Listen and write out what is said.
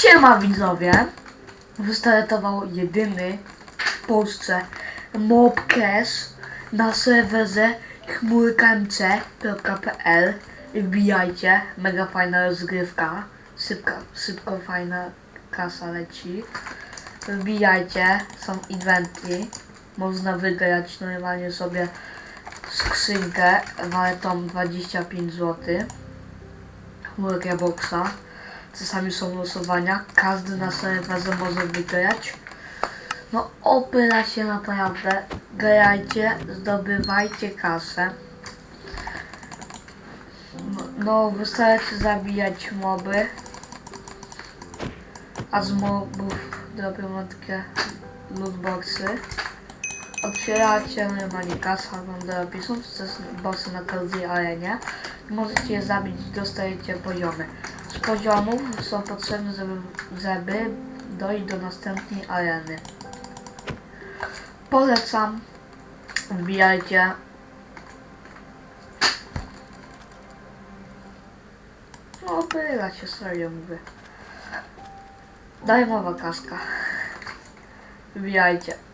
Siema widzowie! Wystartował jedyny w Polsce mob cash na serwerze chmurkamc.pl Wbijajcie, mega fajna rozgrywka, szybka, szybko fajna kasa leci. Wbijajcie, są eventy, można wygrać normalnie sobie skrzynkę wartą 25 zł. Chmurkę boxa. Czasami są losowania. Każdy na serwerze może wygrać. No opyla się naprawdę. Grajcie, zdobywajcie kasę. No, no wystarczy zabijać moby. A z mobów robią takie lootboxy. Otwieracie normalnie kasa, wam robi. Są też bossy na każdej arenie. Możecie je zabić dostajecie poziomy. Z poziomów są potrzebne, żeby, żeby dojść do następnej areny. Polecam. Wbijajcie. No, była się serio mówię. Darmowa kaska. Wbijajcie.